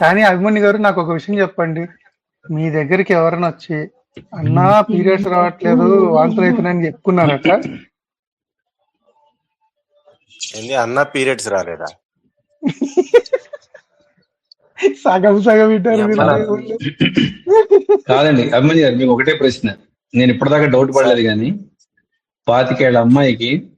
కానీ అభిమన్యు గారు నాకు ఒక విషయం చెప్పండి. మీ దగ్గరికి ఎవరైనా వచ్చి అన్నా పీరియడ్స్ రావట్లేదు వాంతులు అవుతున్నాయని చెప్పుకున్నారట? అన్న పీరియడ్స్ రాలేదా? సగం సగం వింటారు. కాదండి అభిమన్యు గారు మీకు ఒకటే ప్రశ్న. నేను ఇప్పటిదాకా డౌట్ పడలేదు కానీ పాతికేళ్ళ అమ్మాయికి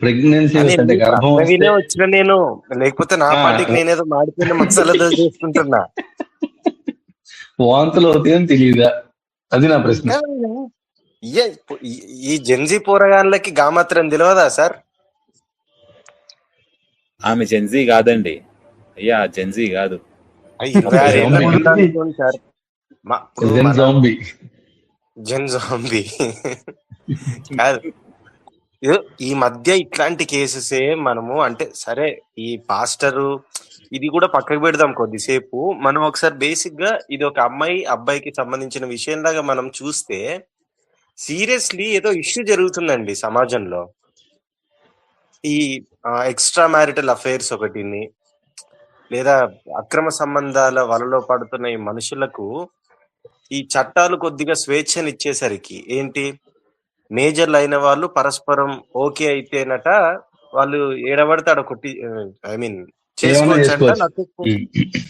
ప్రెగ్నెన్సీ అంటే గర్భం వచ్చిన నేను లేకపోతే నా. పాటికి నేనేదో మాడిపోయిన మసాలా దోశ చేసుకుంటున్నా. వాంతులు అవుతాయని తెలియదా? అది నా ప్రశ్న. ఏ, ఈ- ఈ జెన్జీ పోరగాళ్ళకి గామాత్రం తెలియదా సార్? ఆమె జెన్జీ కాదండి. అయ్యా జెన్జీ కాదు. జెన్ జాంబీ కాదు. ఈ మధ్య ఇట్లాంటి కేసెసే మనము అంటే సరే ఈ పాస్టరు ఇది కూడా పక్కకు పెడదాం కొద్దిసేపు. మనం ఒకసారి బేసిక్గా ఇది ఒక అమ్మాయి అబ్బాయికి సంబంధించిన విషయంలాగా మనం చూస్తే సీరియస్లీ ఏదో ఇష్యూ జరుగుతుందండి సమాజంలో. ఈ ఎక్స్ట్రా మ్యారిటల్ అఫైర్స్ ఒకటిని లేదా అక్రమ సంబంధాల వలలో పడుతున్న ఈ మనుషులకు ఈ చట్టాలు కొద్దిగా స్వేచ్ఛను ఇచ్చేసరికి ఏంటి? మేజర్లు అయిన వాళ్ళు పరస్పరం ఓకే అయితేనట వాళ్ళు ఏడబడితే ఆడ కొట్టి ఐ మీన్ చేసుకోవచ్చు.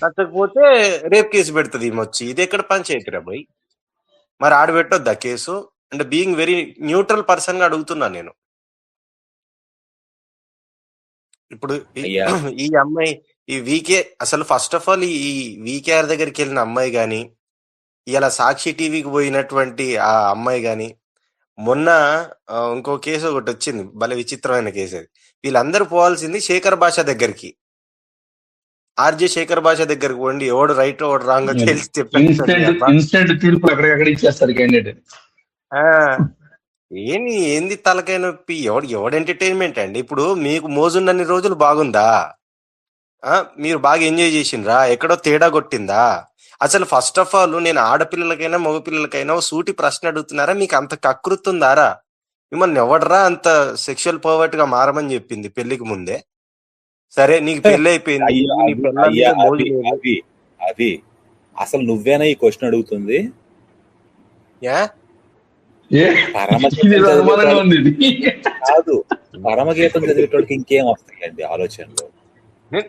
నచ్చకపోతే రేప్ కేసు పెడుతుంది ఈమె వచ్చి ఇది ఎక్కడ పంచాయతీ రా మరి ఆడ పెట్టొద్దా కేసు? అంటే బీయింగ్ వెరీ న్యూట్రల్ పర్సన్గా అడుగుతున్నా నేను. ఇప్పుడు. ఈ అమ్మాయి ఈ వీకే అసలు ఫస్ట్ ఆఫ్ ఆల్ ఈ వీకేఆర్ దగ్గరికి వెళ్ళిన అమ్మాయి గాని ఇలా సాక్షి టీవీకి పోయినటువంటి ఆ అమ్మాయి గాని మొన్న ఇంకో కేసు ఒకటి వచ్చింది భలే విచిత్రమైన కేసు అది. వీళ్ళందరూ పోవాల్సింది శేఖర్ భాష దగ్గరికి. ఆర్జే శేఖర్ భాష దగ్గరికి పోండి ఎవడు రైట్ ఎవడు రాంగ్ తెలిసి చెప్పారు ఏంది ఏంది తలకాయ నొప్పి? ఎవడు ఎవడు ఎంటర్టైన్మెంట్ అండి? ఇప్పుడు మీకు మోజున్నన్ని రోజులు బాగుందా? ఆ మీరు బాగా ఎంజాయ్ చేసిండ్రా. ఎక్కడో తేడా కొట్టిందా? అసలు ఫస్ట్ ఆఫ్ ఆల్ నేను ఆడపిల్లలకైనా మగపిల్లలకైనా ఓ సూటి ప్రశ్న అడుగుతున్నారా? మీకు అంత కకృతుందారా? మిమ్మల్ని ఎవడరా అంత సెక్షువల్ పర్వర్ట్గా మారమని చెప్పింది పెళ్ళికి ముందే? సరే నీకు పెళ్ళి అయిపోయింది. అయ్యా నీ అవి- పెళ్ళాం అయ్యా మీద మోజు అవి లేదు. అవి అవి అసలు నువ్వేనా ఈ క్వశ్చన్ అడుగుతుంది? యా? ఏ? పరమగీతం ఇది అనుమానంగా చదివేటోళ్ళకి ఉంది ఇది. కాదు. పరమగీతం చదివేటోళ్ళకి ఇంకేం వస్తాయండి ఆలోచనలు?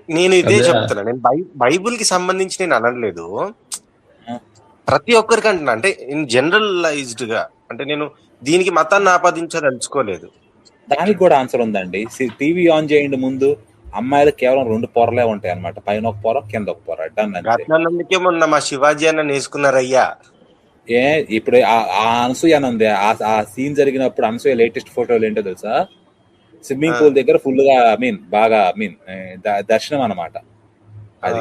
నేను ఇదే. చెప్తున్నా. నేను బైబుల్కి సంబంధించి నేను అనట్లేదు. ప్రతి ఒక్కరికి అంటున్నా. అంటే ఇన్ జనరలైజ్డ్గా అంటే నేను దీనికి మతాన్ని ఆపాదించదలుచుకోలేదు. దానికి కూడా ఆన్సర్ ఉందండి. టీవీ ఆన్ చేయండి ముందు. అమ్మాయిలు కేవలం రెండు పొరలే ఉంటాయి అన్నమాట. పైన ఒక పొర కింద ఒక పొర. అట్లన్నందుకే మొన్న మా శివాజీ అన్న వేసుకున్నారయ్యా ఏ ఇప్పుడు ఆ- అనసూయ అని ఉంది. ఆ ఆ సీన్ జరిగినప్పుడు అనసూయ లేటెస్ట్ ఫోటోలు ఏంటో తెలుసా? స్విమ్మింగ్. పూల్ దగ్గర ఫుల్గా ఐ మీన్ బాగా ఐ మీన్ దర్శనం అది.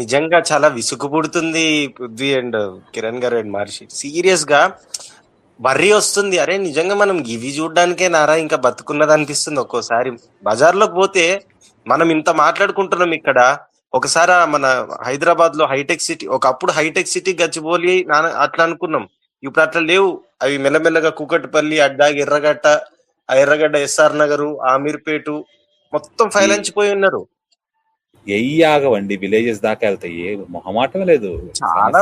నిజంగా చాలా విసుగు పుడుతుంది పృథ్వీ అండ్ కిరణ్ గారు అండ్ మహర్షి. సీరియస్గా వర్రీ వస్తుంది. అరే నిజంగా మనం ఇవి చూడడానికే నారా? ఇంకా బతుకున్నది అనిపిస్తుంది ఒక్కోసారి. బజార్లోకి పోతే మనం ఇంత మాట్లాడుకుంటున్నాం ఇక్కడ. ఒకసారి మన హైదరాబాద్లో హైటెక్ సిటీ ఒకప్పుడు హైటెక్ సిటీ గచ్చిబోలి నాన్న అట్లా అనుకున్నాం. ఇప్పుడు అట్లా లేవు. అవి మెల్లమెల్లగా కుకట్పల్లి అడ్డాగి ఎర్రగడ్డ ఆ ఎర్రగడ్డ ఎస్ఆర్ నగరు ఆమీర్పేటు మొత్తం ఫైలంచిపోయి ఉన్నారు. ఎయ్యి ఆగవండి విలేజెస్ దాకా వెళ్తాయి ఏ మొహమాటం లేదు. చాలా.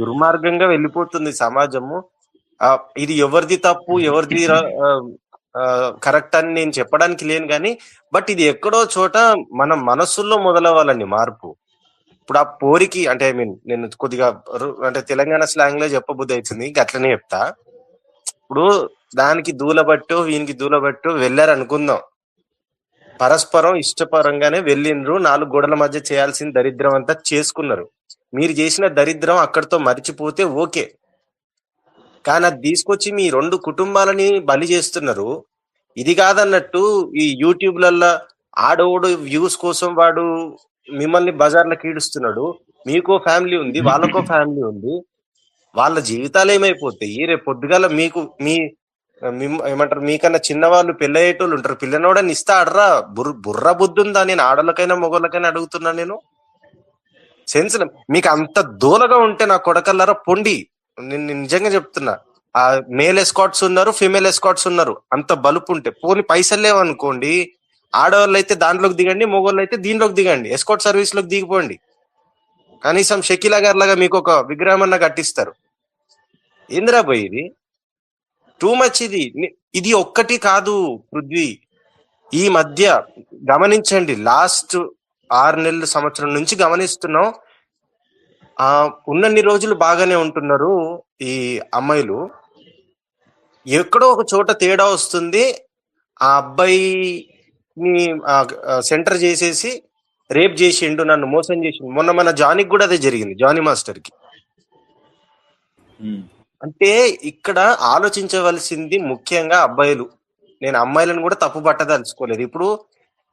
దుర్మార్గంగా వెళ్ళిపోతుంది సమాజము. ఇది ఎవరిది తప్పు ఎవరిది కరెక్ట్ అని నేను చెప్పడానికి లేను కానీ బట్ ఇది ఎక్కడో చోట మన మనస్సుల్లో మొదలవ్వాలండి మార్పు. ఇప్పుడు ఆ పోరికి అంటే ఐ మీన్ నేను కొద్దిగా అంటే తెలంగాణ స్లాంగ్లో చెప్పబుద్ధి అవుతుంది అట్లనే చెప్తా. ఇప్పుడు దానికి దూలబట్టు వీనికి దూలబట్టు వెళ్ళారు అనుకుందాం పరస్పరం ఇష్టపరంగానే వెళ్ళిండ్రు. నాలుగు గోడల మధ్య చేయాల్సిన దరిద్రం అంతా చేసుకున్నారు. మీరు చేసిన దరిద్రం అక్కడితో మరిచిపోతే ఓకే. కానీ అది తీసుకొచ్చి మీ రెండు కుటుంబాలని బలి చేస్తున్నారు. ఇది కాదన్నట్టు ఈ యూట్యూబ్లల్లో ఆడోడు వ్యూస్ కోసం వాడు మిమ్మల్ని బజార్లకు ఈడుస్తున్నాడు. మీకో ఫ్యామిలీ ఉంది వాళ్ళకో ఫ్యామిలీ ఉంది. వాళ్ళ జీవితాలు ఏమైపోతాయి? రేపు పొద్దుగాల మీకు మీ ఏమంటారు మీకన్నా చిన్నవాళ్ళు పెళ్ళయ్యేటోళ్ళు ఉంటారు. పిల్లనోడని ఇస్తా అడరా బుర్ర బుర్ర బుద్ధి ఉందా నేను ఆడలకైనా మొగోళ్ళకైనా అడుగుతున్నా నేను. సెన్స్ మీకు అంత దూలగా ఉంటే నా కొడకల్లారా? పొండి. నేను నిజంగా చెప్తున్నా. ఆ మేల్ ఎస్కాట్స్ ఉన్నారు ఫిమేల్ ఎస్కాట్స్ ఉన్నారు. అంత బలుపు ఉంటే పోని పైసలు లేవనుకోండి ఆడవాళ్ళు అయితే దాంట్లోకి దిగండి మగవాళ్ళు అయితే దీంట్లోకి దిగండి. ఎస్కాట్ సర్వీస్లోకి దిగిపోండి. కనీసం షకీల గారి లాగా మీకు ఒక విగ్రహం అన్న కట్టిస్తారు. ఏందిరా పోయి ఇది? టూ మచ్ ఇది. ఇది ఒక్కటి కాదు పృథ్వీ. ఈ మధ్య గమనించండి లాస్ట్ ఆరు నెలల సంవత్సరం నుంచి గమనిస్తున్నాం. ఆ ఉన్నన్ని రోజులు బాగానే ఉంటున్నారు ఈ అమ్మాయిలు. ఎక్కడో ఒక చోట తేడా వస్తుంది. ఆ అబ్బాయిని సెంటర్ చేసేసి రేప్ చేసిండు నన్ను మోసం చేసిండు. మొన్న మన జానీకి కూడా అదే జరిగింది జానీ మాస్టర్కి. అంటే ఇక్కడ ఆలోచించవలసింది ముఖ్యంగా అబ్బాయిలు. నేను అమ్మాయిలను కూడా తప్పు పట్టదలుచుకోలేదు. ఇప్పుడు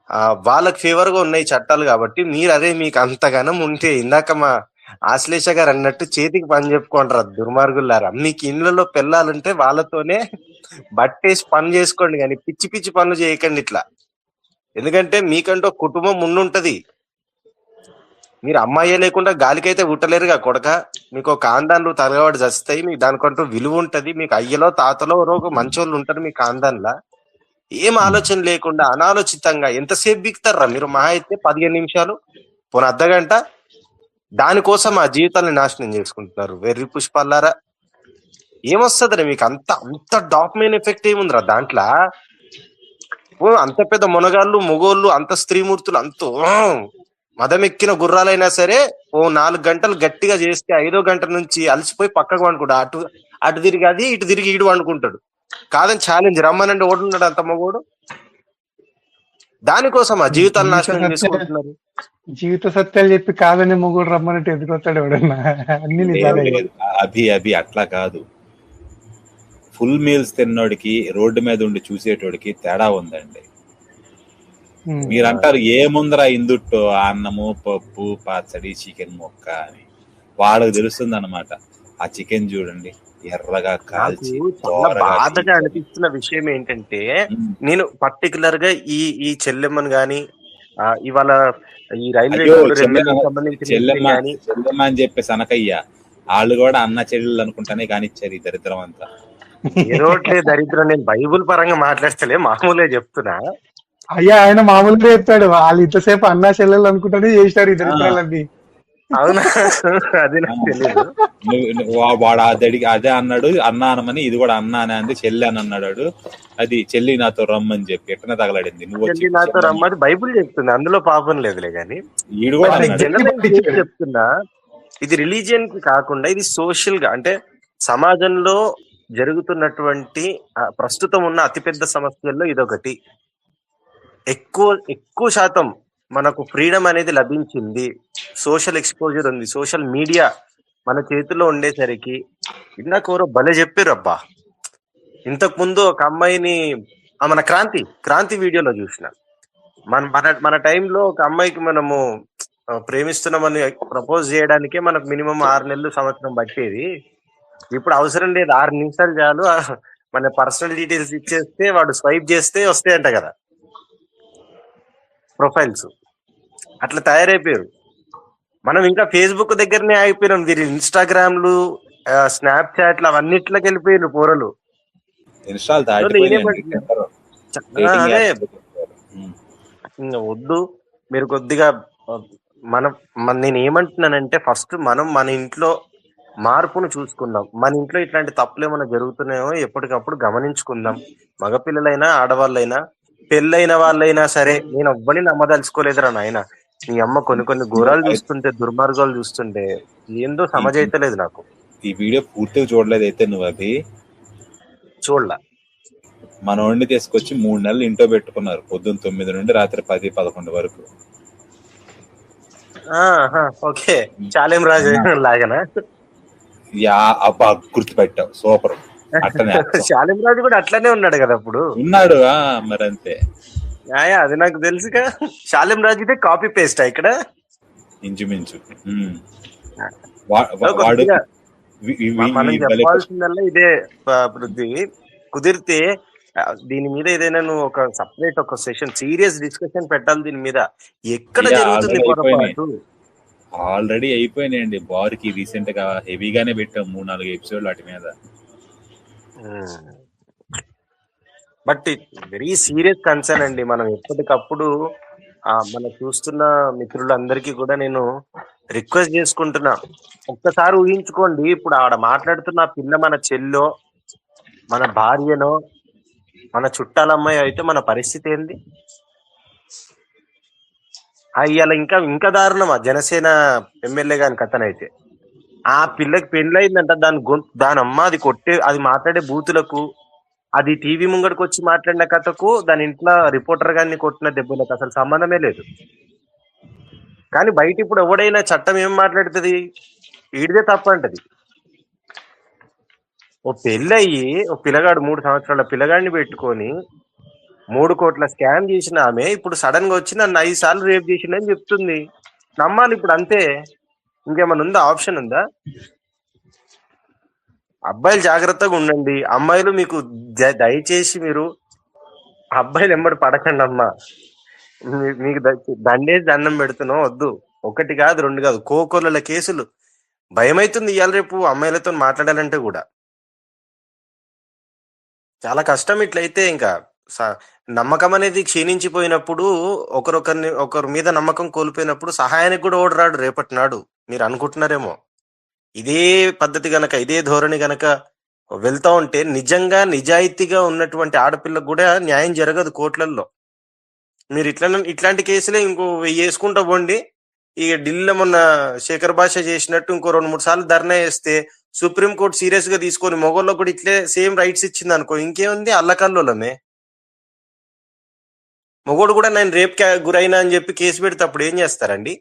ఆ, వాళ్ళకి ఫేవర్గా ఉన్నాయి చట్టాలు కాబట్టి మీరు అదే మీకు అంతగానం ఉంటే ఇందాక మా ఆశ్లేష గారు అన్నట్టు చేతికి పని చెప్పుకుంటారు దుర్మార్గులారా మీకు ఇళ్ళలో పెళ్ళాలంటే వాళ్ళతోనే బట్టేసి పని చేసుకోండి కానీ పిచ్చి పిచ్చి పనులు చేయకండి ఇట్లా. ఎందుకంటే మీకంటూ కుటుంబం ముందుంటది. మీరు అమ్మాయే లేకుండా గాలికైతే ఉట్టలేరుగా కొడక. మీకు ఒక కాందాన్లు తలగబడి చస్తాయి. మీకు దానికంటూ విలువ ఉంటది మీకు అయ్యలో తాతలో ఎవరో ఒక మంచోళ్ళు ఉంటారు మీ కాందాన్లా. ఏం ఆలోచన లేకుండా అనాలోచితంగా ఎంతసేపు బిగుతారా మీరు మహా అయితే? పదిహేను నిమిషాలు? పోనీ అర్ధ గంట దానికోసం ఆ జీవితాన్ని నాశనం చేసుకుంటున్నారు. వెర్రి పుష్పాలారా ఏమొస్తుందిరా మీకు అంత అంత డాక్మెన్ ఎఫెక్ట్ ఏముందిరా దాంట్లో? అంత పెద్ద మునగాళ్ళు మొగోళ్ళు అంత స్త్రీమూర్తులు అంత మదమెక్కిన గుర్రాలైనా సరే ఓ నాలుగు గంటలు గట్టిగా చేస్తే ఐదో గంట నుంచి అలసిపోయి పక్కకు వండుకుంటా అటు అటు తిరిగి అది ఇటు తిరిగి ఇటు వండుకుంటాడు కాదని ఛాలెంజ్ రమ్మనండి ఓడున్నాడు అంత మగోడు. దానికోసం ఆ జీవితాలు నాశనం చేసుకుంటున్నారు? జీవిత సత్యాలు చెప్పి కాదని మొగుడు రమ్మన్నట్టు ఎదుకొస్తాడు ఎవడన్నా? అన్ని. అభి అభి అట్లా కాదు. ఫుల్ మీల్స్ తిన్నోడికి రోడ్డు మీద ఉండి చూసేటోడికి తేడా ఉందండి. మీరు అంటారు ఏముందరా ఇందుట్టో అన్నము పప్పు పచ్చడి చికెన్ మొక్క అని వాళ్ళకి తెలుస్తుంది అనమాట ఆ చికెన్ చూడండి ఎర్రగా కాల్చి బాధగా. అనిపిస్తున్న విషయం ఏంటంటే. నేను పర్టికులర్గా ఈ ఈ చెల్లెమ్మను గాని ఇవాళ ఈ రైల్వే చెల్లెమ్మ అని చెప్పేసి అనకయ్యా వాళ్ళు కూడా అన్న చెల్లెళ్ళు అనుకుంటానే కానిచ్చారు ఈ దరిద్రం అంతా ఏదోట్లే దరిద్రం. నేను బైబుల్ పరంగా మాట్లాడతలే మామూలుగా చెప్తున్నా. అయ్యా ఆయన మామూలుగా చెప్తాడు వాళ్ళు ఇంతసేపు అన్నా చెల్లెలు అనుకుంటానే చేసినారు ఇద్దరు ఇద్దరాలన్నీ అవునా? అది నాకు తెలియదు వాడు అదడిగి అదే అన్నాడు అన్న అనమని ఇది కూడా అన్న అని అంది చెల్లి అని అన్నాడు అది చెల్లి నాతో రమ్మని చెప్పి ఎట్టనే తగలడింది? నువ్వు వచ్చి చెల్లి నాతో రమ్మని బైబుల్ చెప్తుంది అందులో పాపం లేదులే గాని. ఈడు కూడా అన్నాడు. చెప్తున్నా ఇది రిలీజియన్కి కాకుండా ఇది సోషల్గా అంటే సమాజంలో జరుగుతున్నటువంటి ప్రస్తుతం ఉన్న అతిపెద్ద సమస్యల్లో ఇదొకటి. ఎక్కువ ఎక్కువ శాతం మనకు ఫ్రీడమ్ అనేది లభించింది. సోషల్ ఎక్స్పోజర్ ఉంది. సోషల్ మీడియా మన చేతిలో ఉండేసరికి ఇందాక ఎవరో భలే చెప్పారు అబ్బా ఇంతకు ముందు ఒక అమ్మాయిని మన క్రాంతి క్రాంతి వీడియోలో చూసిన. మన మన మన టైంలో ఒక అమ్మాయికి మనము ప్రేమిస్తున్నామని ప్రపోజ్ చేయడానికే మనకు మినిమం ఆరు నెలలు సంవత్సరం పట్టేది. ఇప్పుడు అవసరం లేదు. ఆరు నిమిషాలు చాలు. మన పర్సనల్ డీటెయిల్స్ ఇచ్చేస్తే వాడు స్వైప్ చేస్తే వస్తాయంట కదా. ప్రొఫైల్స్. అట్లా తయారైపోయారు. మనం ఇంకా ఫేస్బుక్ దగ్గరనే ఆగిపోయినాం. వీరి ఇన్స్టాగ్రామ్లు స్నాప్ చాట్లు అవన్నిట్లోకి వెళ్ళిపోయారు పోరలు. అదే. వద్దు. మీరు కొద్దిగా మన నేను ఏమంటున్నానంటే ఫస్ట్ మనం మన ఇంట్లో మార్పును చూసుకుందాం. మన ఇంట్లో ఇట్లాంటి తప్పులు ఏమైనా జరుగుతున్నాయో ఎప్పటికప్పుడు గమనించుకుందాం. మగపిల్లలైనా ఆడవాళ్ళైనా పెళ్ళైన వాళ్ళైనా సరే నేను ఎవ్వరిని నమ్మదలుచుకోలేదురా నాయన. మీ అమ్మ కొన్ని కొన్ని ఘోరాలు చూస్తుంటే దుర్మార్గాలు చూస్తుంటే ఏందో సమజైతలేదు నాకు. ఈ వీడియో పూర్తిగా చూడలేదు అయితే నువ్వు అది? చూడలా. మనోడిని తీసుకొచ్చి మూడు నెలలు ఇంట్లో పెట్టుకున్నారు పొద్దున్న తొమ్మిది నుండి రాత్రి పది పదకొండు వరకు. ఓకే. చాలేం రాజు లాగనా? యా అబ్బా గుర్తుపెట్టావు. సూపర్. అట్టనే అర్థం. శాలిం రాజు కూడా అట్లనే ఉన్నాడు కదా అప్పుడు. ఉన్నాడు మరంతే. ఆయా అది నాకు తెలుసుగా శాలిం రాజు ఇదే కాపీ పేస్ట్ ఇక్కడ ఇంచుమించు వాడు మనం చెప్పాల్సిందల్లా ఇదే పృథ్వీ కుదిరితే దీని మీద ఏదైనా నువ్వు ఒక సపరేట్ ఒక సెషన్ సీరియస్ డిస్కషన్ పెట్టాలి దీని మీద. ఎక్కడ జరుగుతుంది. పొరపాటు? ఆల్రెడీ అయిపోయినాయండి. బార్కి రీసెంట్గా హెవీగానే పెట్టాం మూడు నాలుగు ఎపిసోడ్ వాటి మీద. బట్ వెరీ సీరియస్ కన్సర్న్ అండి. మనం ఎప్పటికప్పుడు మనం మన చూస్తున్న మిత్రులందరికీ కూడా నేను రిక్వెస్ట్ చేసుకుంటున్నా. ఒక్కసారి ఊహించుకోండి ఇప్పుడు ఆడ మాట్లాడుతున్న పిల్ల మన చెల్లో మన భార్యనో మన చుట్టాల అమ్మాయి అయితే మన పరిస్థితి ఏంది? అయ్యాల ఇంకా ఇంకా దారుణం. ఆ జనసేన ఎమ్మెల్యే గాని కథనైతే. ఆ పిల్లకి పెళ్ళయిందంట దాని గొంతు దాని అమ్మ అది కొట్టే అది మాట్లాడే బూతులకు అది టీవీ ముంగడికి వచ్చి మాట్లాడిన కథకు దాని ఇంట్లో రిపోర్టర్ గారిని కొట్టిన దెబ్బలకు అసలు సంబంధమే లేదు. కానీ బయట ఇప్పుడు ఎవడైనా చట్టం ఏం మాట్లాడుతుంది? వీడిదే తప్పు అంటది. ఓ పెళ్ళయి ఓ పిల్లగాడు మూడు సంవత్సరాల పిల్లగాడిని పెట్టుకొని మూడు కోట్ల స్కామ్ చేసిన ఆమె ఇప్పుడు సడన్గా వచ్చి నన్ను ఐదు సార్లు రేప్ చేసిందని చెప్తుంది. నమ్మాలి ఇప్పుడు అంతే. ఇంకేమైనా ఉందా? ఆప్షన్ ఉందా? అబ్బాయిలు జాగ్రత్తగా ఉండండి. అమ్మాయిలు మీకు దయచేసి మీరు అబ్బాయిలు ఎంబడి పడకండి అమ్మా. మీకు దండేసి దండం పెడుతున్నాం వద్దు. ఒకటి కాదు రెండు కాదు. కోకొల్లల కేసులు. భయమైతుంది ఇవాళ రేపు అమ్మాయిలతో మాట్లాడాలంటే కూడా. చాలా కష్టం ఇట్లయితే ఇంకా. స- నమ్మకం అనేది క్షీణించిపోయినప్పుడు ఒకరొకరిని ఒకరి మీద నమ్మకం కోల్పోయినప్పుడు సహాయానికి కూడా ఓడరాడు రేపటి నాడు. మీరు అనుకుంటున్నారేమో. ఇదే పద్ధతి గనక ఇదే ధోరణి గనక వెళ్తా ఉంటే నిజంగా నిజాయితీగా ఉన్నటువంటి ఆడపిల్లకు కూడా న్యాయం జరగదు కోర్టులలో మీరు ఇట్లా ఇట్లాంటి కేసులే ఇంకో వేసుకుంటా పోండి. ఇక ఢిల్లీలో మొన్న శేఖర్ భాష చేసినట్టు ఇంకో రెండు మూడు సార్లు ధర్నా వేస్తే సుప్రీం కోర్టు సీరియస్గా తీసుకొని మొగల్లో కూడా ఇట్లే సేమ్ రైట్స్ ఇచ్చింది అనుకో ఇంకేముంది? అల్లకల్లోలమే. మొగోడు కూడా నేను రేప్ గురైనా అని చెప్పి కేసు పెడితే అప్పుడు ఏం చేస్తారండి?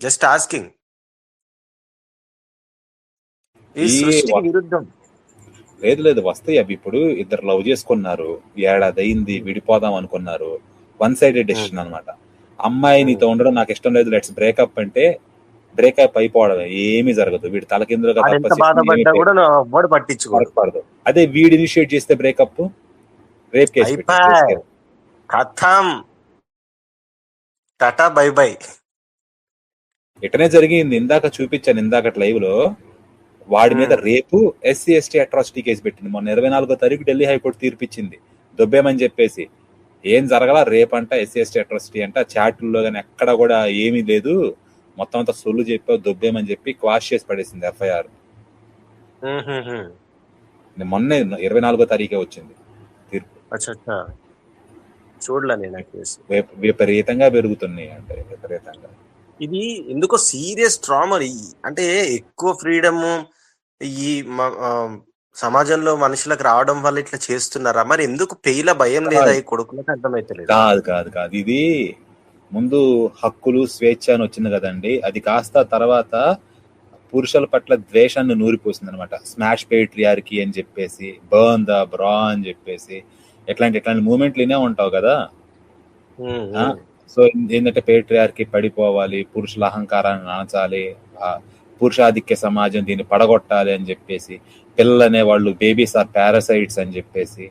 Just asking. విరుద్ధం. లేదు లేదు వస్తాయి అవి. ఇప్పుడు ఇద్దరు లవ్ చేసుకున్నారు. ఏడాది అయింది విడిపోదాం అనుకున్నారు. వన్ సైడెడ్ డెసిషన్ అన్నమాట. అమ్మాయి నీతో ఉండడం నాకు ఇష్టం లేదు. లెట్స్ బ్రేకప్ అంటే బ్రేకప్ అయిపోవడం ఏమీ జరగదు. వీడి తలకిందులుగా పడదు. అదే వీడు ఇనిషియేట్ చేస్తే బ్రేకప్ రేప్ కేసు కథం. Tata bye bye. ఇటనే జరిగింది. ఇందాక చూపించాను ఇందాక లైవ్లో వాడి మీద. రేపు ఎస్సీ ఎస్టీ అట్రాసిటీ కేసు పెట్టింది. మొన్న ఇరవై నాలుగో తారీఖు ఢిల్లీ హైకోర్టు తీర్పిచ్చింది. దొబ్బేమని చెప్పేసి. ఏం జరగల? రేప్ అంట ఎస్సీ ఎస్టీ అట్రాసిటీ అంట. చాట్లో కానీ ఎక్కడ కూడా ఏమీ లేదు. మొత్తం అంతా సొల్లు చెప్పావు దొబ్బేమని చెప్పి క్వాష్ చేసి పడేసింది ఎఫ్ఐఆర్. మొన్నే ఇరవై నాలుగో తారీఖే వచ్చింది. అచ్చా చూడలే నేను ఆ కేసు. విప- విపరీతంగా పెరుగుతున్నాయి అంటే విపరీతంగా. ఇది ఎందుకో సీరియస్ ట్రామా అంటే ఎక్కువ ఫ్రీడమ్ ఈ సమాజంలో మనుషులకు రావడం వల్ల ఇట్లా చేస్తున్నారా? మరి ఎందుకు పెయిల భయం లేదా ఈ కొడుకులకు అర్థమైతలేదు? కాదు కాదు కాదు. ఇది ముందు హక్కులు స్వేచ్ఛ అని వచ్చింది కదండి. అది కాస్త తర్వాత పురుషుల పట్ల ద్వేషాన్ని నూరిపోసింది అనమాట స్మాష్ పేట్రియార్కి అని చెప్పేసి బర్న్ ద బ్రా అని చెప్పేసి ఎట్లాంటి ఎట్లాంటి మూమెంట్లు వినే ఉంటావు కదా. సో ఏంటంటే పేట్రియార్కి పడిపోవాలి పురుషుల అహంకారాన్ని ఆ పురుషాధిక్య సమాజం దీన్ని పడగొట్టాలి అని చెప్పేసి పిల్లలు అనే వాళ్ళు బేబీస్ ఆర్ పారాసైట్స్ అని చెప్పేసి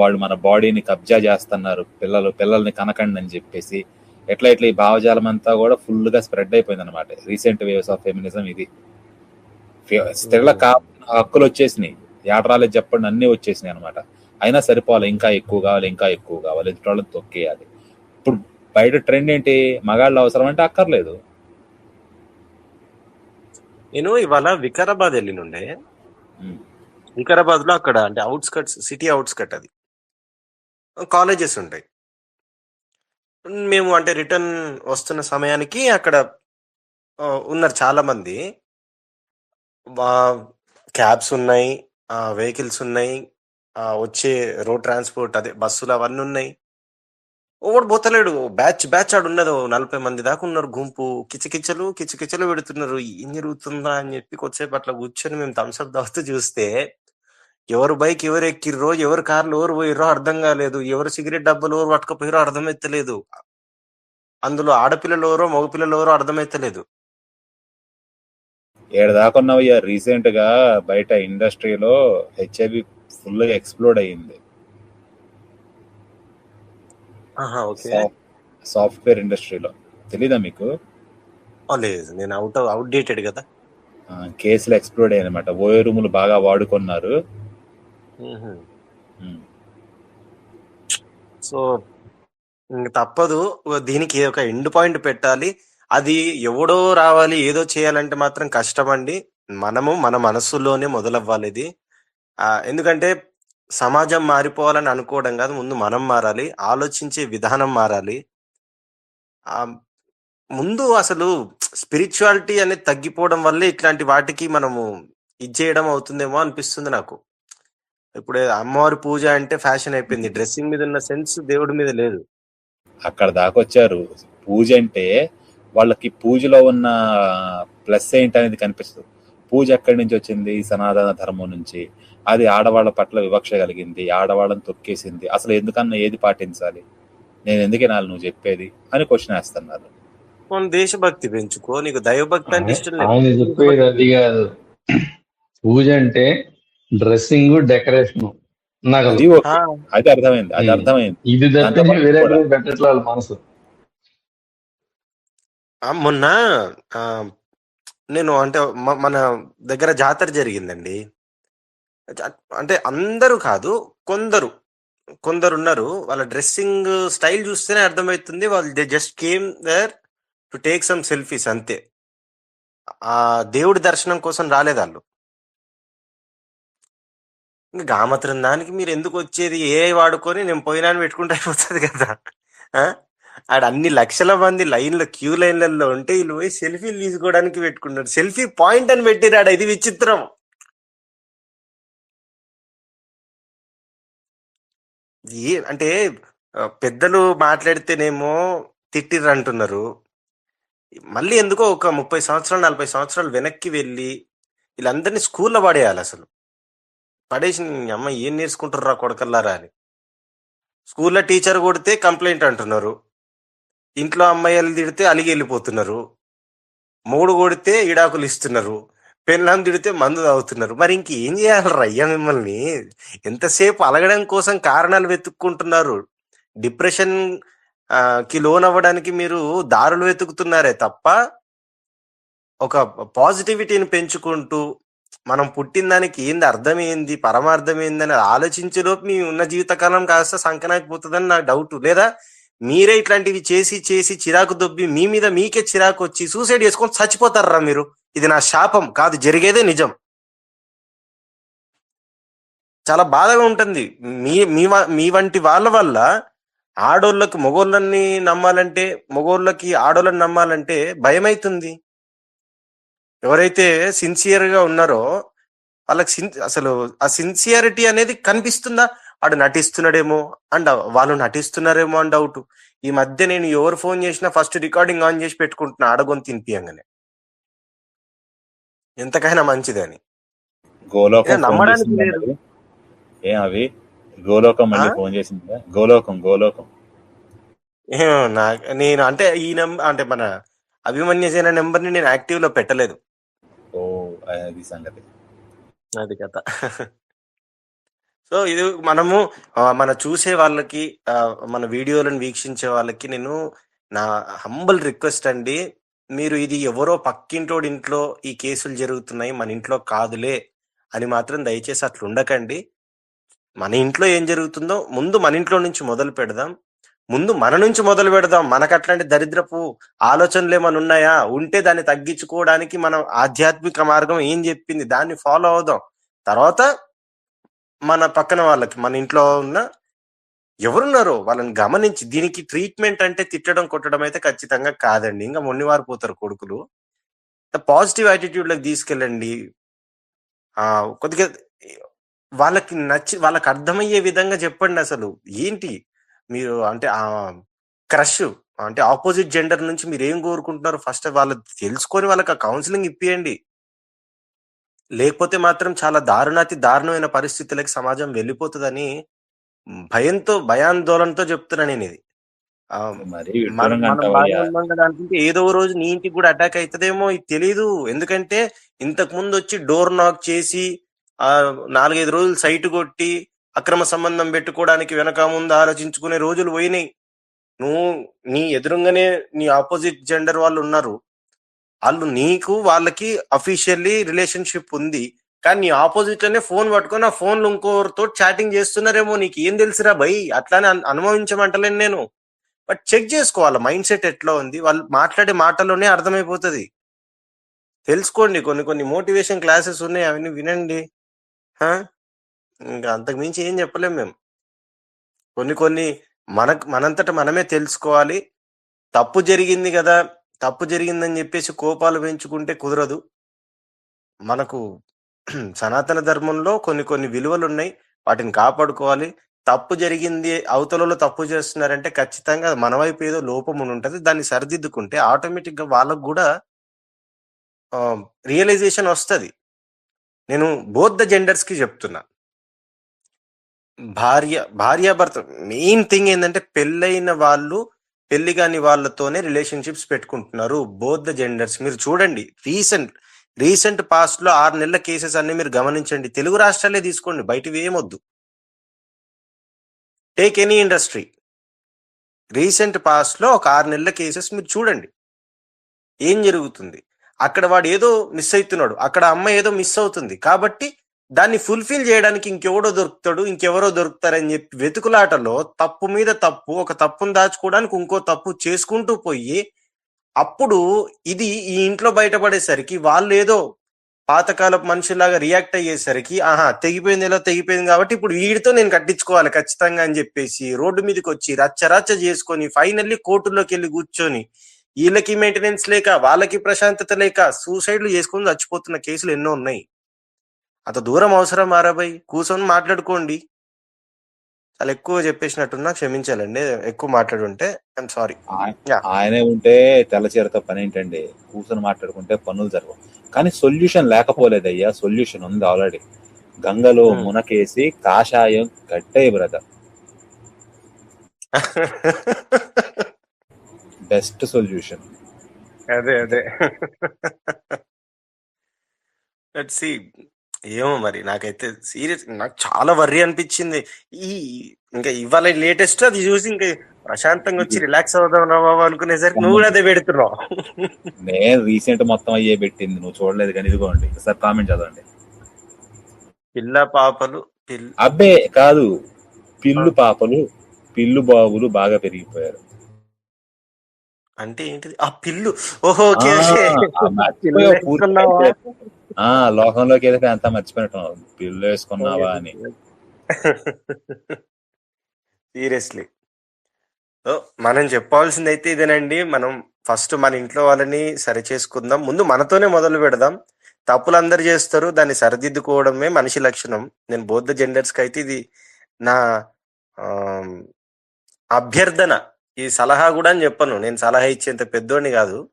వాళ్ళు మన బాడీని కబ్జా చేస్తున్నారు పిల్లలు పిల్లల్ని కనకండి అని చెప్పేసి ఎట్లా ఇట్లా ఈ భావజాలం అంతా కూడా ఫుల్గా స్ప్రెడ్ అయిపోయింది అనమాట రీసెంట్ వేవ్స్ ఆఫ్ ఫెమినిజం ఇది స్త్రీలకు కావాల్సిన హక్కులు వచ్చేసినాయి. ఏటరాలేదు చెప్పండి అన్ని వచ్చేసినాయి అనమాట అయినా సరిపోవాలి ఇంకా ఎక్కువ కావాలి ఇంకా ఎక్కువ కావాలి ఎదుటి వాళ్ళని తొక్కేయాలి. ఇప్పుడు బయట ట్రెండ్ ఏంటి? మగాళ్ళు అవసరం అంటే అక్కర్లేదు. నేను ఇవాళ వికారాబాద్ వెళ్ళినుండే. వికారాబాద్లో అక్కడ అంటే అవుట్స్కట్స్ సిటీ అవుట్స్కట్ అది. కాలేజెస్ ఉంటాయి మేము అంటే రిటర్న్ వస్తున్న సమయానికి అక్కడ ఉన్నారు చాలా మంది క్యాబ్స్ ఉన్నాయి వెహికల్స్ ఉన్నాయి వచ్చే రోడ్ ట్రాన్స్పోర్ట్ అదే బస్సులు అవన్నీ ఉన్నాయి. ఒకడు పోతలేడు. బ్యాచ్ బ్యాచ్ ఆడు ఉన్నది. ఓ నలభై మంది దాకా ఉన్నారు. గుంపు. కిచకిచలు కిచకిచలు పెడుతున్నారు. ఏం జరుగుతుందా అని చెప్పి కొద్దిసేపు అట్లా కూర్చొని మేము థమ్స్అప్ తాగుతూ చూస్తే ఎవరు బైక్ ఎవరు ఎక్కిర్రో ఎవరు కార్లు ఎవరు పోయిర్రో అర్థం కాలేదు. ఎవరు సిగరెట్ డబ్బాలు ఎవరు పట్టుకపోయిరో అర్థమైతలేదు. అందులో ఆడపిల్లలు ఎవరో మగపిల్లలు ఎవరో అర్థమైతలేదు. ఏడు దాకా ఉన్నవయ్యా రీసెంట్గా బయట ఇండస్ట్రీలో హెచ్ఐవి ఫుల్గా ఎక్స్ప్లోడ్ అయ్యింది. సాఫ్ట్వేర్ ఇండస్ట్రీలో. తెలీదా మీకు? లేదు. నేను అవుట్ అవుట్డేటెడ్ కదా. ఆ, కేసులు ఎక్స్ప్లోడ్ అయ్యాయన్నమాట. ఓయో రూములు బాగా వాడుకున్నారు. సో తప్పదు. దీనికి ఒక ఎండ్ పాయింట్ పెట్టాలి. అది ఎవడో రావాలి ఏదో చేయాలంటే మాత్రం కష్టం అండి. మనము మన మనస్సులోనే మొదలవ్వాలి ఇది. ఎందుకంటే సమాజం మారిపోవాలని అనుకోవడం కాదు ముందు మనం మారాలి ఆలోచించే విధానం మారాలి. ముందు అసలు స్పిరిచువాలిటీ అనేది తగ్గిపోవడం వల్లే ఇట్లాంటి వాటికి మనము ఇది చేయడం అవుతుందేమో అనిపిస్తుంది నాకు. ఇప్పుడు అమ్మవారి పూజ అంటే ఫ్యాషన్ అయిపోయింది డ్రెస్సింగ్ మీద ఉన్న సెన్స్ దేవుడి మీద లేదు. అక్కడ దాకా వచ్చారు. పూజ అంటే వాళ్ళకి పూజలో ఉన్న ప్లస్ ఏంటి అనేది కనిపిస్తుంది. పూజ ఎక్కడి నుంచి వచ్చింది? సనాతన ధర్మం నుంచి. అది ఆడవాళ్ళ పట్ల వివక్ష కలిగింది ఆడవాళ్ళని తొక్కేసింది. అసలు ఎందుకన్నా ఏది పాటించాలి? నేను ఎందుకే నాలు నువ్వు చెప్పేది? అని క్వశ్చన్ వేస్తున్నారు. దేశభక్తి పెంచుకో నీకు దైవభక్తి అంటే ఇష్టం లేదు. ఆయన చెప్పేది అది కాదు. పూజ అంటే డ్రెస్సింగ్ డెకరేషన్. నాకు అది అది అర్థమైంది అది. అర్థమైంది. ఇది వేరే పెట్టట్లే మనసు. మొన్న ఆ, నేను అంటే మన దగ్గర జాతర జరిగిందండి. అంటే అందరూ కాదు కొందరు. కొందరు ఉన్నారు వాళ్ళ డ్రెస్సింగ్ స్టైల్ చూస్తేనే అర్థమవుతుంది. వాళ్ళు they just came there to take some selfies అంతే. ఆ దేవుడి దర్శనం కోసం రాలేదు వాళ్ళు ఇంకా గామత్రం దానికి మీరు ఎందుకు వచ్చేది? ఏ వాడుకొని నేను పోయినా అని పెట్టుకుంటే అయిపోతుంది కదా. ఆ? ఆడ అన్ని లక్షల మంది లైన్లో క్యూ లైన్లలో ఉంటే వీళ్ళు పోయి సెల్ఫీలు తీసుకోవడానికి పెట్టుకున్నారు. సెల్ఫీ పాయింట్ అని పెట్టిరాడు ఇది విచిత్రం. ఏ అంటే పెద్దలు మాట్లాడితేనేమో తిట్టిర్రు అంటున్నారు మళ్ళీ ఎందుకో ఒక ముప్పై సంవత్సరాలు నలభై సంవత్సరాలు వెనక్కి వెళ్ళి వీళ్ళందరినీ స్కూల్లో పడేయాలి అసలు. పడేసి అమ్మ ఏం నేర్చుకుంటారా కొడకల్లారా అని. స్కూల్లో టీచర్ కొడితే కంప్లైంట్ అంటున్నారు. ఇంట్లో అమ్మాయిలు తిడితే అలిగి వెళ్ళిపోతున్నారు. మూడు కొడితే ఇడాకులు ఇస్తున్నారు. పెళ్ళాం తిడితే మందు తాగుతున్నారు. మరి ఇంకేం చేయాలరా అయ్యా మిమ్మల్ని? ఎంతసేపు అలగడం కోసం కారణాలు వెతుక్కుంటున్నారు. డిప్రెషన్కి లోన్ అవ్వడానికి మీరు దారులు వెతుకుతున్నారే తప్ప ఒక పాజిటివిటీని పెంచుకుంటూ మనం పుట్టిన దానికి ఏంది అర్థం ఏంది పరమార్థం ఏందని ఆలోచించేలోపు మీ ఉన్న జీవితకాలం కాస్త సంకనాకపోతుందని నా డౌట్. లేదా మీరే ఇట్లాంటివి చేసి చేసి చిరాకు దొబ్బి మీ మీద మీకే చిరాకు వచ్చి సూసైడ్ చేసుకొని చచ్చిపోతారా మీరు? ఇది నా శాపం కాదు జరిగేదే నిజం. చాలా బాధగా ఉంటుంది. మీ మీ వ- మీ వంటి వాళ్ళ వల్ల ఆడోళ్ళకి మొగోళ్ళని నమ్మాలంటే మొగోళ్ళకి ఆడోళ్ళని నమ్మాలంటే భయం అవుతుంది ఎవరైతే సిన్సియర్గా ఉన్నారో వాళ్ళకి సిన్ అసలు ఆ సిన్సియారిటీ అనేది కనిపిస్తుందా? వాడు నటిస్తున్నాడేమో అండ్ వాళ్ళు నటిస్తున్నారేమో అని డౌట్. ఈ మధ్య నేను ఎవరు ఫోన్ చేసినా ఫస్ట్ రికార్డింగ్ ఆన్ చేసి పెట్టుకుంటున్నా ఆడగొని తినిపియంగానే. ఎంతకైనా మంచిదని. గోలోకం నమ్మడానికి లేదు. ఏం అవి? గోలోకం మళ్ళీ? ఫోన్ చేసిందా? గోలోకం గోలోకం. నా నేను అంటే ఈ నెంబర్ అంటే మన అభిమన్య సేన నెంబర్ని నేను యాక్టివ్లో పెట్టలేదు. ఓ అది సంగతి. అది కథ. సో ఇది మనము మన చూసే వాళ్ళకి మన వీడియోలను వీక్షించే వాళ్ళకి నేను నా హంబల్ రిక్వెస్ట్ అండి. మీరు ఇది ఎవరో పక్కింటోడి ఇంట్లో ఈ కేసులు జరుగుతున్నాయి మన ఇంట్లో కాదులే అని మాత్రం దయచేసి అట్లా ఉండకండి. మన ఇంట్లో ఏం జరుగుతుందో ముందు మన ఇంట్లో నుంచి మొదలు పెడదాం. ముందు మన నుంచి మొదలు పెడదాం. మనకు అట్లాంటి దరిద్రపు ఆలోచనలు ఏమైనా ఉన్నాయా? ఉంటే దాన్ని తగ్గించుకోవడానికి మనం ఆధ్యాత్మిక మార్గం ఏం చెప్పింది? దాన్ని ఫాలో అవుదాం. తర్వాత మన పక్కన వాళ్ళకి మన ఇంట్లో ఉన్న ఎవరున్నారో వాళ్ళని గమనించి దీనికి ట్రీట్మెంట్ అంటే తిట్టడం కొట్టడం అయితే ఖచ్చితంగా కాదండి. ఇంకా మొన్నివారిపోతారు కొడుకులు. పాజిటివ్ యాటిట్యూడ్ తీసుకెళ్ళండి. ఆ కొద్దిగా వాళ్ళకి నచ్చి వాళ్ళకి అర్థమయ్యే విధంగా చెప్పండి అసలు. ఏంటి? మీరు అంటే ఆ క్రష్ అంటే ఆపోజిట్ జెండర్ నుంచి మీరు ఏం కోరుకుంటున్నారు? ఫస్ట్ వాళ్ళు తెలుసుకొని వాళ్ళకి ఆ కౌన్సిలింగ్ ఇప్పియండి. లేకపోతే మాత్రం చాలా దారుణాతి దారుణమైన పరిస్థితులకి సమాజం వెళ్ళిపోతుందని భయంతో భయాందోళనతో చెప్తున్నా నేను ఇది అనుకుంటే ఏదో రోజు నీ ఇంటికి కూడా అటాక్ అవుతుందేమో ఇది తెలియదు ఎందుకంటే ఇంతకు ముందు వచ్చి డోర్ నాక్ చేసి ఆ నాలుగైదు రోజులు సైట్ కొట్టి అక్రమ సంబంధం పెట్టుకోవడానికి వెనక ముందు ఆలోచించుకునే రోజులు పోయినాయి. నువ్వు నీ ఎదురుగానే నీ ఆపోజిట్ జెండర్ వాళ్ళు ఉన్నారు. వాళ్ళు నీకు వాళ్ళకి అఫీషియల్లీ రిలేషన్షిప్ ఉంది. కానీ నీ ఆపోజిట్లోనే ఫోన్ పట్టుకొని ఆ ఫోన్ ఇంకోరితో చాటింగ్ చేస్తున్నారేమో నీకు? ఏం తెలుసురా భయ్? అట్లానే అనుభవించమంటలేను నేను. బట్ చెక్ చేసుకోవాలి? మైండ్ సెట్ ఎట్లా ఉంది? వాళ్ళు మాట్లాడే మాటలోనే అర్థమైపోతుంది. తెలుసుకోండి కొన్ని కొన్ని మోటివేషన్ క్లాసెస్ ఉన్నాయి అవన్నీ వినండి. ఇంకా అంతకు మించి ఏం చెప్పలేము మేము. కొన్ని కొన్ని మనకు మనంతట మనమే తెలుసుకోవాలి. తప్పు జరిగింది కదా తప్పు జరిగిందని చెప్పేసి కోపాలు పెంచుకుంటే కుదరదు. మనకు సనాతన ధర్మంలో కొన్ని కొన్ని విలువలు ఉన్నాయి వాటిని కాపాడుకోవాలి. తప్పు జరిగింది అవతలలో తప్పు చేస్తున్నారంటే ఖచ్చితంగా అది మన వైపు ఏదో లోపం ఉంటుంది. దాన్ని సరిదిద్దుకుంటే ఆటోమేటిక్గా వాళ్ళకు కూడా రియలైజేషన్ వస్తుంది. నేను బోత్ ద జెండర్స్కి చెప్తున్నా. భార్య భార్యాభర్త మెయిన్ థింగ్ ఏంటంటే పెళ్ళైన వాళ్ళు పెళ్ళి కాని వాళ్ళతోనే రిలేషన్షిప్స్ పెట్టుకుంటున్నారు బోత్ ద జెండర్స్. మీరు చూడండి రీసెంట్ రీసెంట్ పాస్ట్లో ఆరు నెలల కేసెస్ అన్ని మీరు గమనించండి. తెలుగు రాష్ట్రాలే తీసుకోండి. బయటివి ఏమొద్దు. టేక్ ఎనీ ఇండస్ట్రీ రీసెంట్ పాస్ట్లో ఒక ఆరు నెలల కేసెస్ మీరు చూడండి. ఏం జరుగుతుంది? అక్కడ వాడు ఏదో మిస్ అవుతున్నాడు. అక్కడ అమ్మ ఏదో మిస్ అవుతుంది. కాబట్టి దాన్ని ఫుల్ఫిల్ చేయడానికి ఇంకెవడో దొరుకుతాడు ఇంకెవరో దొరుకుతారని చెప్పి వెతుకులాటలో తప్పు మీద తప్పు ఒక తప్పును దాచుకోవడానికి ఇంకో తప్పు చేసుకుంటూ పోయి అప్పుడు ఇది ఈ ఇంట్లో బయటపడేసరికి వాళ్ళు ఏదో పాతకాలపు మనుషులాగా రియాక్ట్ అయ్యేసరికి ఆహా తెగిపోయింది ఎలా తెగిపోయింది కాబట్టి ఇప్పుడు వీడితో నేను కట్టించుకోవాలి ఖచ్చితంగా అని చెప్పేసి రోడ్డు మీదకి వచ్చి రచ్చ రచ్చ చేసుకొని ఫైనల్లీ కోర్టులోకి వెళ్ళి కూర్చొని వీళ్ళకి మెయింటెనెన్స్ లేక వాళ్ళకి ప్రశాంతత లేక సూసైడ్లు చేసుకొని చచ్చిపోతున్న కేసులు ఎన్నో ఉన్నాయి. అంత దూరం అవసరం మారాబాయ్ కూర్చొని మాట్లాడుకోండి. చాలా ఎక్కువ చెప్పేసినట్టున్నా క్షమించాలండి ఎక్కువ మాట్లాడుంటే ఐఎమ్ సారీ. ఆయనే ఉంటే తెల్ల చీరతో పని ఏంటండి? కూర్చొని మాట్లాడుకుంటే పనులు జరగవు. కానీ సొల్యూషన్ లేకపోలేదయ్యా సొల్యూషన్ ఉంది ఆల్రెడీ. గంగలో Hmm. మునకేసి కాషాయం కట్టే బ్రదర్ బెస్ట్ సొల్యూషన్. అదే అదే. సి ఏమో మరి. నాకైతే సీరియస్ నాకు చాలా వర్రీ అనిపించింది. ఈ ఇంకా ఇవాళ లేటెస్ట్ అది చూసి ఇంకా ప్రశాంతంగా వచ్చి రిలాక్స్ అవుదాం రా బాబు అనుకునేసరికి నువ్వు కూడా అదే పెడుతున్నావు. నేను రీసెంట్ మొత్తం అయ్యే పెట్టింది. నువ్వు చూడలేదు కానీ ఇదిగోండి సార్ కామెంట్ చదవండి. పిల్ల పాపలు అబ్బే కాదు. పిల్లు పాపలు పిల్లు బాబులు బాగా పెరిగిపోయారు. అంటే ఏంటిది? ఆ పిల్లు. ఓహో ఆ, లోకంలోకి వెళ్ళిపోయి అంతా మర్చిపోయినట్టు పిల్లు వేసుకున్నావా అని. సీరియస్లీ. మనం చెప్పాల్సింది అయితే ఇదేనండి. మనం ఫస్ట్ మన ఇంట్లో వాళ్ళని సరి చేసుకుందాం. ముందు మనతోనే మొదలు పెడదాం. తప్పులు అందరు చేస్తారు. దాన్ని సరిదిద్దుకోవడమే మనిషి లక్షణం. నేను బౌద్ధ జెండర్స్కి అయితే ఇది నా అభ్యర్థన. ఈ సలహా కూడా అని చెప్పను. నేను సలహా ఇచ్చేంత పెద్దోడిని కాదు.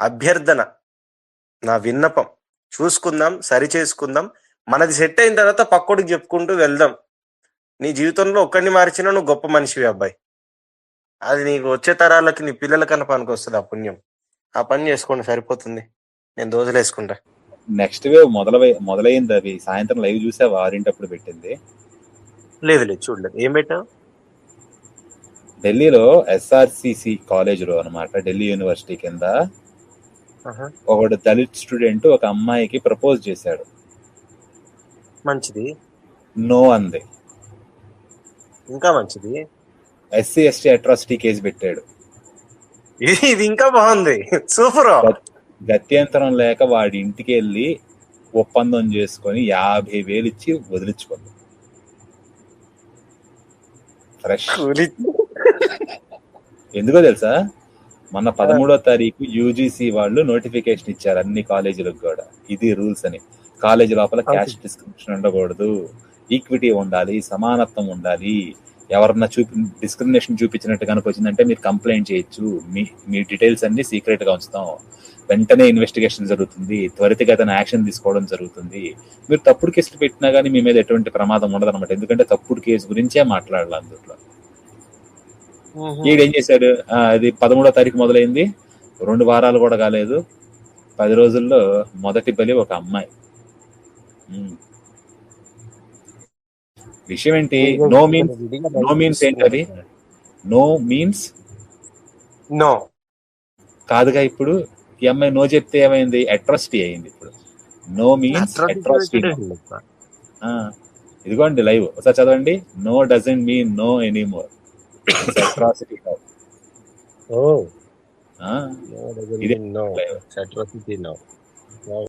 అభ్యర్థన. నా విన్నపం. చూసుకుందాం సరి చేసుకుందాం. మనది సెట్ అయిన తర్వాత పక్కోడికి చెప్పుకుంటూ వెళ్దాం. నీ జీవితంలో ఒక్కడిని మార్చినా నువ్వు గొప్ప మనిషివి అబ్బాయి. అది నీకు వచ్చే తరాలకి నీ పిల్లలకన్నా పనికి వస్తుంది ఆ పుణ్యం. ఆ పని చేసుకోండి సరిపోతుంది. నేను దోజలేసుకుంటా నెక్స్ట్ వేవ్ మొదలై మొదలైంది అవి సాయంత్రం లైవ్ చూసావా? ఆరింటప్పుడు పెట్టింది. లేదు లేదు చూడలేదు. ఏం పెట్టావు? ఢిల్లీలో ఎస్ఆర్సిసి కాలేజ్లో అనమాట ఢిల్లీ యూనివర్సిటీ కింద ఒకడు దళిత్ స్టూడెంట్ ఒక అమ్మాయికి ప్రపోజ్ చేశాడు. మంచిది. నో అంది. ఇంకా మంచిది. ఎస్సీ ఎస్టీ అట్రాసిటీ కేసు పెట్టాడు. ఇది ఇంకా బాగుంది. సూపర్. గత్యంతరం లేక వాడి ఇంటికి వెళ్ళి ఒప్పందం చేసుకొని యాభై వేలు ఇచ్చి వదిలించుకుంది. ఫ్రెష్ ఎందుకో తెలుసా? మొన్న పదమూడో తారీఖు యూజీసీ వాళ్ళు నోటిఫికేషన్ ఇచ్చారు అన్ని కాలేజీలకు కూడా. ఇది రూల్స్ అని. కాలేజీ లోపల క్యాస్ట్ డిస్క్రిమినేషన్ ఉండకూడదు. ఈక్విటీ ఉండాలి సమానత్వం ఉండాలి. ఎవరన్నా చూపి డిస్క్రిమినేషన్ చూపించినట్టు కనుక వచ్చిందంటే మీరు కంప్లైంట్ చేయొచ్చు. మీ మీ డీటెయిల్స్ అన్ని సీక్రెట్గా ఉంచుతాం. వెంటనే ఇన్వెస్టిగేషన్ జరుగుతుంది. త్వరితగతిన యాక్షన్ తీసుకోవడం జరుగుతుంది. మీరు తప్పుడు కేసులు పెట్టినా కానీ మీ మీద ఎటువంటి ప్రమాదం ఉండదు అనమాట ఎందుకంటే తప్పుడు కేసు గురించే మాట్లాడాలి అందులో ఈడు ఏం చేశాడు అది పదమూడో తారీఖు మొదలైంది. రెండు వారాలు కూడా కాలేదు. పది రోజుల్లో మొదటి బలి ఒక అమ్మాయి. విషయం ఏంటి? నో మీన్స్ నో మీన్స్ ఏంటి అది నో మీన్స్? నో. కాదుగా ఇప్పుడు? ఈ అమ్మాయి నో చెప్తే ఏమైంది? అట్రాసిటీ అయింది ఇప్పుడు. నో మీన్స్ అట్రాసిటీ ఇదిగోండి లైవ్. ఒకసారి చదవండి. No doesn't mean no anymore atrocity now. Oh. Huh? No, I doesn't mean no. atrocity now. Wow.